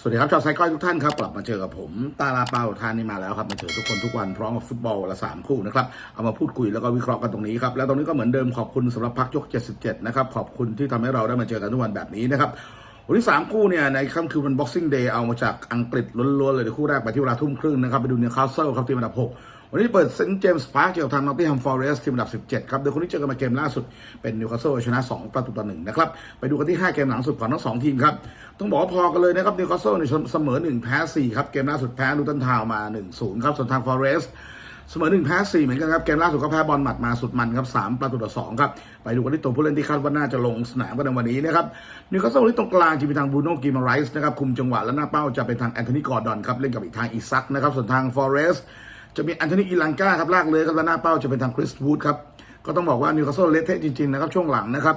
สวัสดีครับชาวไซก้อยทุกท่านครับกลับมาเจอกับผมตาลาเปาทานนี่มาแล้วครับมาเจอทุกคนทุกวันพร้อมกับฟุตบอลละสามคู่นะครับเอามาพูดคุยแล้วก็วิเคราะห์กันตรงนี้ครับแล้วตรงนี้ก็เหมือนเดิมขอบคุณสำหรับพักยก 77 นะครับขอบคุณที่ทำให้เราได้มาเจอกันทุกวันแบบนี้นะครับ วันที่สามคู่เนี่ยในค่ำคืนวัน Boxing Day เอามาจากอังกฤษล้วนๆเลยคู่แรกไปที่เวลาทุ่มครึ่งนะครับ ไปดูเนิวคาสเซิลครับทีมอันดับหกวันนี้เปิดเซนต์เจมส์พาร์คเจอกับทางนอตติงแฮมฟอร์เรสทีมอันดับ 17 ครับโดยคนที่เจอกันมาเกมล่าสุดเป็นนิวคาสเซิลชนะ 2 ประตูต่อหนึ่งนะครับ ไปดูกันที่ 5 เกมหลังสุดของทั้งสองทีมครับ ต้องบอกว่าพอกันเลยนะครับนิวคาสเซิลในเสมอ 1 แพ้ 4 ครับเกมล่าสุดแพ้ลูตันทาวน์มา 1-0 ครับส่วนทางฟอร์เรสต์ เสมอ1แพ้4เหมือนกันครับ เกมล่าสุดก็แพ้บอลหมัดมาสุดมันครับ3ประตูต่อ2ครับ ไปดูกันที่ตัวผู้เล่นที่คาดว่าน่าจะลงสนามกันในวันนี้นะครับนิวคาสเซิลที่ตรงกลางจะมีทางบูโน่กิมาไรส์นะครับคุมจังหวะและหน้าเป้าจะเป็นทางแอนโทนีกอร์ดอนครับเล่นกับอีกทางอีซักนะครับส่วนทางฟอเรสต์จะมีแอนโทนีอีลังกาครับลากเลยครับแล้วหน้าเป้าจะเป็นทางคริสวูดครับก็ต้องบอกว่านิวคาสเซิลเละเทะจริงๆนะครับช่วงหลังนะครับ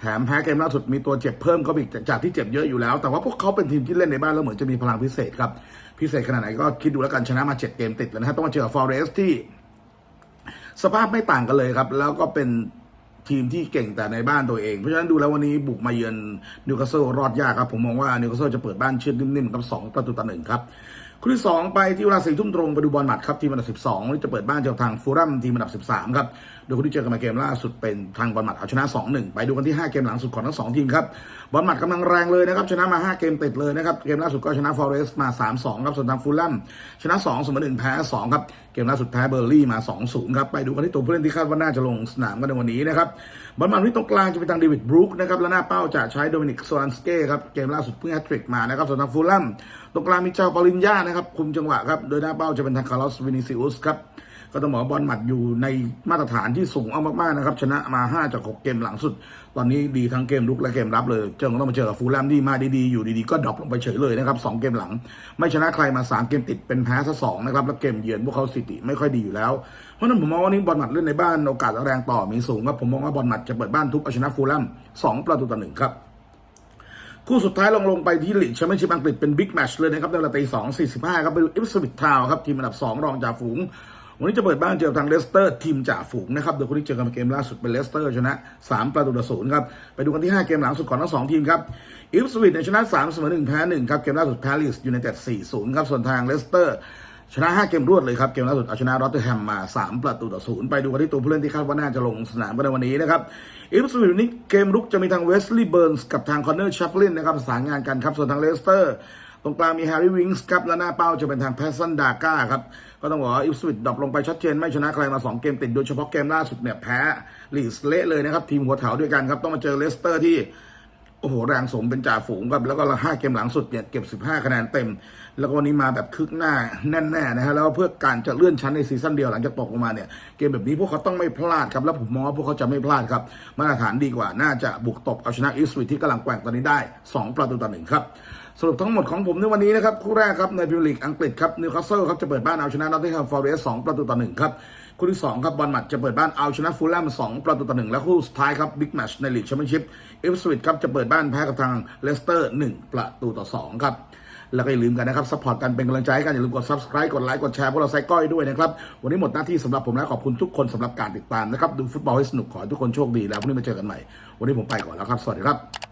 แถมแพ้เกมล่าสุดมีตัวเจ็บเพิ่มก็อีกจากที่เจ็บเยอะอยู่แล้ว แต่ว่าพวกเขาเป็นทีมที่เล่นในบ้านแล้วเหมือนจะมีพลังพิเศษครับ พิเศษขนาดไหนก็คิดดูแล้วกันชนะมา7เกมติดแล้วนะครับต้องมาเจอฟอเรสที่ สภาพไม่ต่างกันเลยครับ แล้วก็เป็นทีมที่เก่งแต่ในบ้านตัวเอง เพราะฉะนั้นดูแล้ววันนี้บุกมาเยือนนิวคาสเซิลรอดยากครับ ผมมองว่านิวคาสเซิลจะเปิดบ้านเชือดนิ่มๆกับสองประตูต่อหนึ่งครับ คู่ที่สองไปที่เวลาสี่ทุ่มตรงไปดูบอลหมัดครับทีมอันดับ12วันนี้จะเปิดบ้านเจอกับทางฟูรัมทีมอันดับ13ครับโดยคู่ที่เจอกันมาเกมล่าสุดเป็นทางบอลหมัดเอาชนะ2-1ไปดูกันที่5เกมหลังสุดของทั้งสองทีมครับบอลหมัดกำลังแรงเลยนะครับชนะมา5เกมติดเลยนะครับเกมล่าสุดก็ชนะฟอเรสต์มา3-2ครับส่วนทางฟูรัมชนะ2เสมอ1แพ้2ครับเกมล่าสุดแพ้เบอร์ลี่มา2-0ครับไปดูกันที่ตัวผู้เล่นที่คาดว่าน่าจะลงสนามกันในวันนี้นะครับบอลหมัดที่ตรงกลางจะเป็นทางเดวิดบรูคนะครับและหน้าเป้าจะใช้โดมินิกโซลันสเก้ครับเกมล่าสุดเพิ่งแฮตทริกมานะครับส่วนทางฟูรัมตรงกลางมีเจ้าปาลินญานะครับ คุมจังหวะครับ โดยหน้าเป้าจะเป็นทางคาร์ลอสวินิซิอุสครับ ก็ต้องบอกว่าบอลหมัดอยู่ในมาตรฐานที่สูงเอามากๆนะครับ ชนะมา 5 จาก 6 เกมหลังสุด ตอนนี้ดีทั้งเกมลุกและเกมรับเลยเจอต้องมาเจอกับฟูลแลมที่มาดีๆ อยู่ดีๆ ก็ดรอปลงไปเฉยเลยนะครับ 2 เกมหลัง ไม่ชนะใครมา 3 เกมติดเป็นแพ้ซะสองนะครับ แล้วเกมเยือนพวกเขาสถิติไม่ค่อยดีอยู่แล้ว เพราะนั้นผมมองว่านนี้บอลหมัดเล่นในบ้านโอกาสแรงต่อมีสูงครับ ผมมองว่าบอลหมัดจะเปิดบ้านทุบเอาชนะฟูลแลม2ประตูต่อหนึ่งครับ คู่สุดท้ายลงลงไปที่ลีกแชมเปี้ยนชิพอังกฤษเป็นบิ๊กแมช์เลยนะครับในเวลาตีสองสี่สิบห้าครับไปดูอิฟสวิตทาวครับทีมอันดับสองรองจ่าฝูง วันนี้จะเปิดบ้านเจอทางเลสเตอร์ทีมจ่าฝูงนะครับโดยคนที่เจอกันเกมล่าสุดเป็นเลสเตอร์ชนะ3ประตูต่อศูนย์ครับไปดูกันที่5เกมหลังสุดของทั้งสองทีมครับอิฟสวิตเนี่ยชนะ3เสมอ1แพ้1ครับเกมล่าสุดแพ้ลิสยูไนเต็ด4-0ครับส่วนทางเลสเตอร์ ชนะ 5 เกมรวดเลยครับ เกมล่าสุดเอาชนะรอตเตอร์แฮมมา 3 ประตูต่อศูนย์ไปดูกันที่ตัวผู้เล่นที่คาดว่าน่าจะลงสนามกันในวันนี้นะครับอิฟสวิตนี้เกมรุกจะมีทางเวสลีย์เบิร์นส์กับทางคอนเนอร์ชัปลินนะครับประสานงานกันครับ ส่วนทางเลสเตอร์ ตรงกลางมีแฮร์รี่วิงส์ครับและหน้าเป้าจะเป็นทางแพสซันดาก้าครับ ก็ต้องบอกว่าอิฟสวิตดรอปลงไปชัดเจนไม่ชนะใครมา 2 เกมติดโดยเฉพาะเกมล่าสุดเนี่ยแพ้ลีสเละเลยนะครับทีมหัวแถวด้วยกันครับต้องมาเจอเลสเตอร์ที่ โอ้โหแรงสมเป็นจ่าฝูงครับแล้วก็ห้าเกมหลังสุดเนี่ยเก็บ 15 คะแนนเต็ม แล้วก็วันนี้มาแบบคึกหน้าแน่นๆนะฮะแล้วเพื่อการจะเลื่อนชั้นในซีซั่นเดียวหลังจากตกลงมาเนี่ยเกมแบบนี้พวกเขาต้องไม่พลาดครับแล้วผมมองว่าพวกเขาจะไม่พลาดครับมาตรฐานดีกว่าน่าจะบุกตบเอาชนะอิสวิตที่กำลังแกว่งตอนนี้ได้ 2 ประตูต่อหนึ่งครับสรุปทั้งหมดของผมในวันนี้นะครับคู่แรกครับในพรีเมียร์ลีกอังกฤษครับนิวคาสเซิลครับจะเปิดบ้านเอาชนะนอตติงแฮมฟอร์เรสสองประตูต่อหนึ่งครับ คู่ที่สองครับบอลหมัดจะเปิดบ้านเอาชนะฟูลแลมสองประตูต่อหนึ่งและคู่สุดท้ายครับบิ๊กแมชในลีกแชมเปี้ยนชิพเอฟสวิตครับจะเปิดบ้านแพ้กับทางเลสเตอร์หนึ่งประตูต่อสองครับแล้วก็อย่าลืมกันนะครับซัพพอร์ตกันเป็นกำลังใจให้กันอย่าลืมกด subscribe กดไลค์กดแชร์พวกเราไซก้อยด้วยนะครับ วันนี้หมดหน้าที่สำหรับผมแล้วขอบคุณทุกคนสำหรับการติดตามนะครับ ดูฟุตบอลให้สนุกขอให้ทุกคนโชคดีแล้วพรุ่งนี้มาเจอกันใหม่ วันนี้ผมไปก่อนแล้วครับ สวัสดีครับ